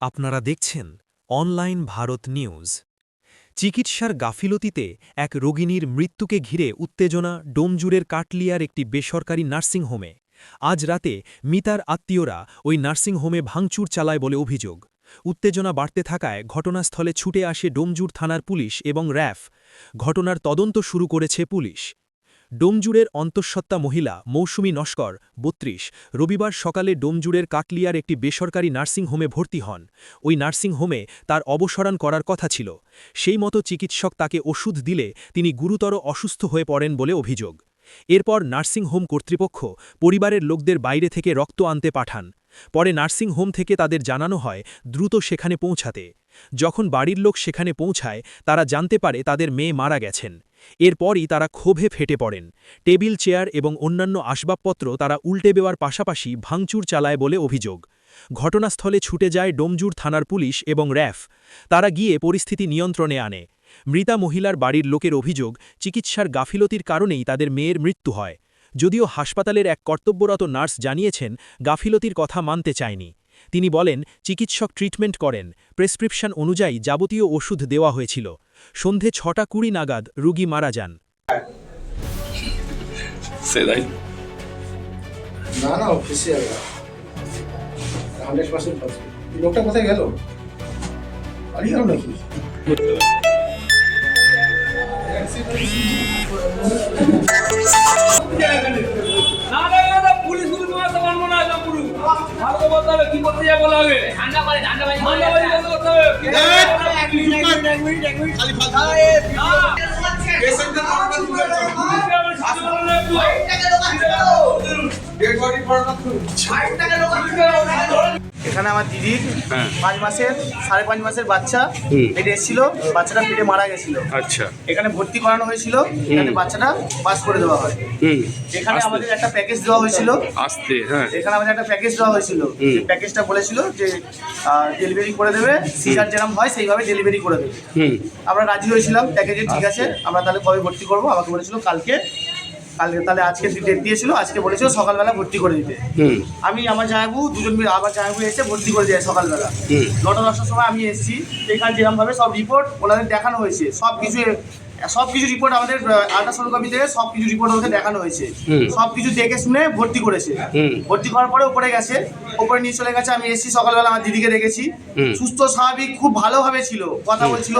আপনারা দেখছেন online Bharat news. চিকিৎসার গাফিলতিতে এক রোগিনীর মৃত্যুকে ঘিরে উত্তেজনা, ডোমজুরের কাটলিয়ার একটি বেসরকারি নার্সিংহোমে আজ রাতে মিতার আত্মীয়রা ওই নার্সিংহোমে ভাঙচুর চালায় বলে অভিযোগ। উত্তেজনা বাড়তে থাকায় ঘটনাস্থলে ছুটে আসে ডোমজুর থানার পুলিশ এবং র্যাফ। ঘটনার তদন্ত শুরু করেছে পুলিশ। ডোমজুড়ের অন্তঃসত্ত্বা মহিলা মৌসুমী নস্কর, বত্রিশ, রবিবার সকালে ডোমজুড়ের কাকলিয়ার একটি বেসরকারি নার্সিংহোমে ভর্তি হন। ওই নার্সিংহোমে তার অবসরণ করার কথা ছিল। সেই মতো চিকিৎসক তাকে ওষুধ দিলে তিনি গুরুতর অসুস্থ হয়ে পড়েন বলে অভিযোগ। এরপর নার্সিংহোম কর্তৃপক্ষ পরিবারের লোকদের বাইরে থেকে রক্ত আনতে পাঠান। পরে নার্সিংহোম থেকে তাদের জানানো হয়, দ্রুত সেখানে পৌঁছাতে। যখন বাড়ির লোক সেখানে পৌঁছায়, তারা জানতে পারে তাদের মেয়ে মারা গেছেন। এরপরই তারা ক্ষোভে ফেটে পড়েন। টেবিল চেয়ার এবং অন্যান্য আসবাবপত্র তারা উল্টে দেওয়ার পাশাপাশি ভাঙচুর চালায় বলে অভিযোগ। ঘটনাস্থলে ছুটে যায় ডোমজুর থানার পুলিশ এবং র্যাফ। তারা গিয়ে পরিস্থিতি নিয়ন্ত্রণে আনে। মৃতা মহিলার বাড়ির লোকের অভিযোগ, চিকিৎসার গাফিলতির কারণেই তাদের মেয়ের মৃত্যু হয়। যদিও হাসপাতালের এক কর্তব্যরত নার্স জানিয়েছেন, গাফিলতির কথা মানতে চায়নি। তিনি বলেন চিকিৎসক ট্রিটমেন্ট করেন। প্রেসক্রিপশন অনুযায়ী যাবতীয় ওষুধ দেওয়া হয়েছিল। সন্ধে ছটা কুড়ি নাগাদ রুগী মারা যান। সেদাই না না অফিসে হান্ড্রেড পার্সেন্ট লোকটা কোথায় গেল? আর নাকি? করতে হবে কি করতে হবে? এখানে আমার দিদির হ্যাঁ। পাঁচ মাসের সাড়ে পাঁচ মাসের বাচ্চা পেটে এসেছিল বাচ্চাটা পেটে মারা গেছিল। আচ্ছা। এখানে ভর্তি করানো হয়েছিল এখানে বাচ্চাটা পাস করে দেওয়া হয়। এখানে আমাদের একটা প্যাকেজ দেওয়া হয়েছিল। আসতে হ্যাঁ। এখানে আমাদের একটা প্যাকেজ দেওয়া হয়েছিল। যে প্যাকেজটা বলেছিল যে ডেলিভারি করে দেবে সিজার যেরকম হয় সেইভাবে ডেলিভারি করে দেবে। আমরা রাজি হয়েছিলাম প্যাকেজে ঠিক আছে আমরা তাহলে কবে ভর্তি করব? আমাকে বলেছিল কালকে। কালকে তাহলে আজকে ডেট দিয়েছিল আজকে বলেছিল সকালবেলা ভর্তি করে দিতে। আমি আমার জায়গু দুজন মিলে আমার জায়গু এসে ভর্তি করে দেয় সকালবেলা। নটা দশটার সময় আমি এসেছি এখানে যেরকমভাবে সব রিপোর্ট ওনাদের দেখানো হয়েছে সব কিছু সব কিছু রিপোর্ট আমাদের আল্ট্রাসোনোগ্রাফি থেকে সব কিছু রিপোর্ট ওদের দেখানো হয়েছে। সব কিছু দেখে শুনে ভর্তি করেছে। ভর্তি করার পরে উপরে গেছে। উপরে নিয়ে চলে গেছে আমি এসেছি সকালবেলা আমার দিদিকে দেখেছি। সুস্থ স্বাভাবিক খুব ভালোভাবে ছিল কথা বলছিল।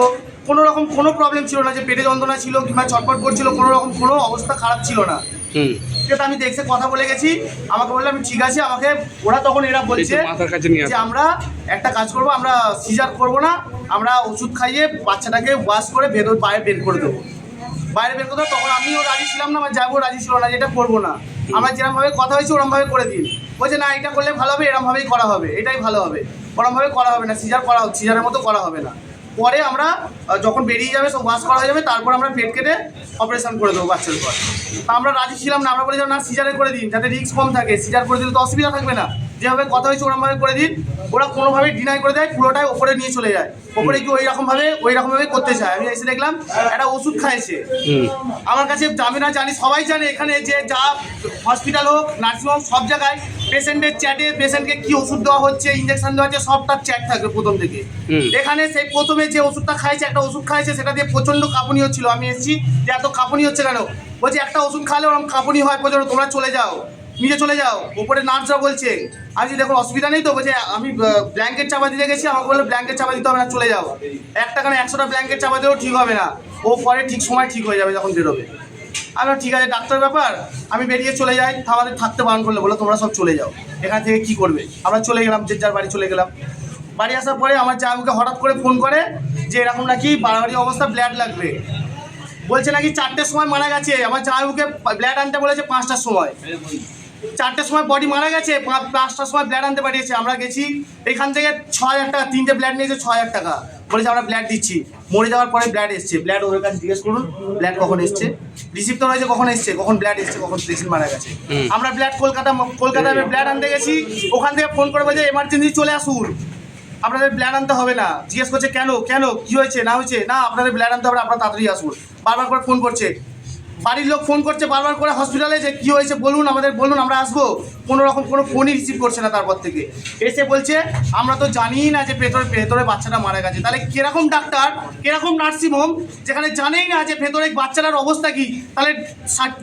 কোনো রকম কোনো প্রবলেম ছিল না যে পেটে যন্ত্রণা ছিল কিংবা ছটপট করছিল কোনো রকম কোনো অবস্থা খারাপ ছিল না। সেটা আমি দেখছে কথা বলে গেছি। আমাকে বললাম আমি ঠিক আছে। আমাকে ওরা তখন এরা বলছে যে আমরা একটা কাজ করব আমরা সিজার করব না। আমরা ওষুধ খাইয়ে বাচ্চাটাকে ওয়াশ করে ভেতর বাইরে বের করে দেবো। বাইরে বের করে দেবো তখন আমিও রাজি ছিলাম না আমার যাব রাজি ছিল না যে এটা করব না। আমরা যেরমভাবে কথা হয়েছে ওরমভাবে করে দিন। বলছে না এটা করলে ভালো হবে এরমভাবেই করা হবে এটাই ভালো হবে। ওরমভাবে করা হবে না সিজার করা সিজারের মতো করা হবে না। পরে আমরা যখন বেরিয়ে যাবে সব ওয়াশ করা হয়ে যাবে তারপর আমরা পেট কেটে অপারেশন করে দেবো বাচ্চার উপর। তা আমরা রাজি ছিলাম না আমরা বলেছিলাম না সিজারে করে দিন যাতে রিস্ক কম থাকে সিজার করে দিলে তো অসুবিধা থাকবে না। যেভাবে কথা হয়েছে ওরমভাবে করে দিন। ওরা কোনোভাবেই ডিনাই করে দেয় পুরোটাই ওপরে নিয়ে চলে যায়। ওপরে কি ওই রকমভাবে ওই রকমভাবে করতে চায়। আমি এসে দেখলাম একটা ওষুধ খাইছে। আমার কাছে আমি না জানি সবাই জানে এখানে যে যা হসপিটাল হোক নার্সিং নার্সিংহোম সব জায়গায় পেশেন্টের চ্যাটে পেশেন্টকে কি ওষুধ দেওয়া হচ্ছে ইঞ্জেকশন দেওয়া হচ্ছে সবটা চ্যাট থাকবে প্রথম থেকে। এখানে সেই প্রথমে যে ওষুধটা খাইছে একটা ওষুধ খাইছে সেটা দিয়ে প্রচণ্ড কাঁপুনি হচ্ছিল। আমি এসেছি যে এত কাঁপুনি হচ্ছে কেন? বলছি একটা ওষুধ খালে ওরকম কাঁপুনি হয় প্রচণ্ড তোমরা চলে যাও। নিজে চলে যাও উপরে নার্সরা বলছে আমি দেখুন অসুবিধা নেই তো, বলছে, আমি ব্ল্যাঙ্কেট চাপা দিতে গেছি, আমাকে বলল ব্ল্যাঙ্কেট চাপা দিতে হবে না, চলে যাও। একটা কারণে একশোটা ব্ল্যাঙ্কেট চাপা দিলেও ঠিক হবে না, ও পরে ঠিক সময় ঠিক হয়ে যাবে যখন বেরোবে। আমি ঠিক আছে ডাক্তার ব্যাপার, আমি বেরিয়ে চলে যাই আমাদের থাকতে বারণ করলে বলো, তোমরা সব চলে যাও, এখান থেকে কি করবে? আমরা চলে গেলাম, যে যার বাড়ি চলে গেলাম। বাড়ি আসার পরে আমার জামাইকে হঠাৎ করে ফোন করে, যে এরকম নাকি বাড়াবাড়ি অবস্থা ব্ল্যাড লাগবে। বলছে নাকি চারটের সময় মারা গেছে, আমার জামাইকে ব্ল্যাড আনতে বলেছে পাঁচটার সময়। চারটের সময় বডি মারা গেছে পাঁচটার সময় ব্লাড আনতে পাঠিয়েছে। আমরা গেছি এখান থেকে ছ হাজার টাকা তিনটে ব্লাড নিয়েছে ছ হাজার টাকা বলেছে আমরা ব্লাড দিচ্ছি। মরে যাওয়ার পরে ব্লাড এসছে। ব্লাড ওদের কাছে জিজ্ঞেস করুন ব্লাড কখন এসছে? রিসিভ তো রয়েছে কখন এসছে? কখন ব্লাড এসছে? কখন পেশেন্ট মারা গেছে? আমরা ব্লাড কলকাতা কলকাতায় ব্লাড আনতে গেছি। ওখান থেকে ফোন করে বলছে এমার্জেন্সি চলে আসুন। আপনাদের ব্ল্যাড আনতে হবে না। জিজ্ঞেস করছে কেন? কেন? কি হয়েছে? না হয়েছে? না আপনাদের ব্ল্যাড আনতে হবে আপনারা তাড়াতাড়ি আসুন। বারবার করে ফোন করছে। বাড়ির লোক ফোন করছে, বারবার করে হসপিটালে যে কী হয়েছে বলুন, আমাদের বলুন, আমরা আসব। কোনো রকম কোনো ফোনই রিসিভ করছে না তারপর থেকে। এসে বলছে, আমরা তো জানিই না যে ভেতরে ভেতরে বাচ্চাটা মারা গেছে। তাহলে কীরকম ডাক্তার, কীরকম নার্সিংহোম যেখানে জানেই না যে ভেতরে বাচ্চাটার অবস্থা কি? তাহলে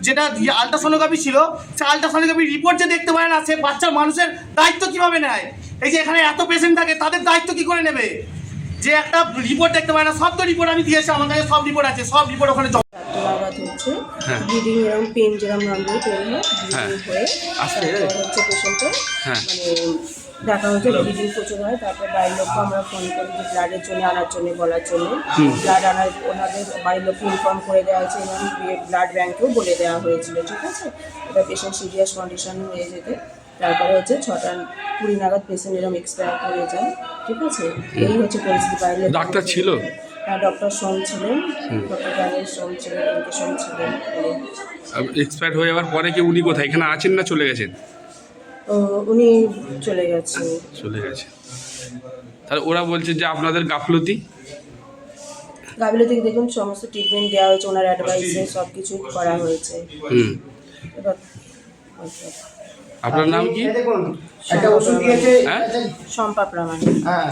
যেটা আলট্রাসোনোগ্রাফি ছিল সে আলট্রাসোনোগ্রাফি রিপোর্ট যে দেখতে পারে না, সে বাচ্চার মানুষের দায়িত্ব কীভাবে নেয়? এই যে এখানে এত পেশেন্ট থাকে, তাদের দায়িত্ব কি করে নেবে? যে একটা রিপোর্ট দেখতে পারে না, সব তো রিপোর্ট আমি দিয়েছি, আমার কাছে সব রিপোর্ট আছে, সব রিপোর্ট ওখানে নাগাদ হচ্ছে হ্যাঁ। ব্লিডিং এরকম পেন যেরকম নামবে পেন হয় হ্যাঁ। ব্লিডিং হয়ে তারপর হচ্ছে হ্যাঁ। মানে দেখা হচ্ছে ব্লিডিং প্রচুর হয় তারপর বাড়ির লোককে আমরা ফোন করি যে ব্লাডের জন্য আনার জন্য বলার জন্য। ব্লাড আনার ওনাদের বাড়ির লোককে ইনফর্ম করে দেওয়া হয়েছে এবং ব্লাড ব্যাংকেও বলে দেওয়া হয়েছিল ঠিক আছে? এটা পেশেন্ট সিরিয়াস কন্ডিশন হয়ে যেতে। তারপরে হচ্ছে ছটা কুড়ি নাগাদ পেশেন্ট এরকম এক্সপায়ার করে যায় ঠিক আছে? এই হচ্ছে পরিস্থিতি। লোক ডাক্তার ছিল? হ্যাঁ ডক্টর সোম ছিলেন। ডক্টর জ্ঞানের সোম ছিলেন এমকে সোম ছিলেন। উনি এক্সপায়ার হয়ে যাওয়ার পরে কি উনি কোথায়? এখানে আছেন না চলে গেছেন? উনি চলে গেছেন চলে গেছে। তাহলে ওরা বলছে যে আপনাদের গাফলতি? থেকে দেখুন সমস্ত ট্রিটমেন্ট দেওয়া হয়েছে ওনার অ্যাডভাইসে সব কিছু করা হয়েছে। হুম। আপনার নাম কি? একটা ওষুধ দিয়েছে। হ্যাঁ? শম্পা প্রামাণিক হ্যাঁ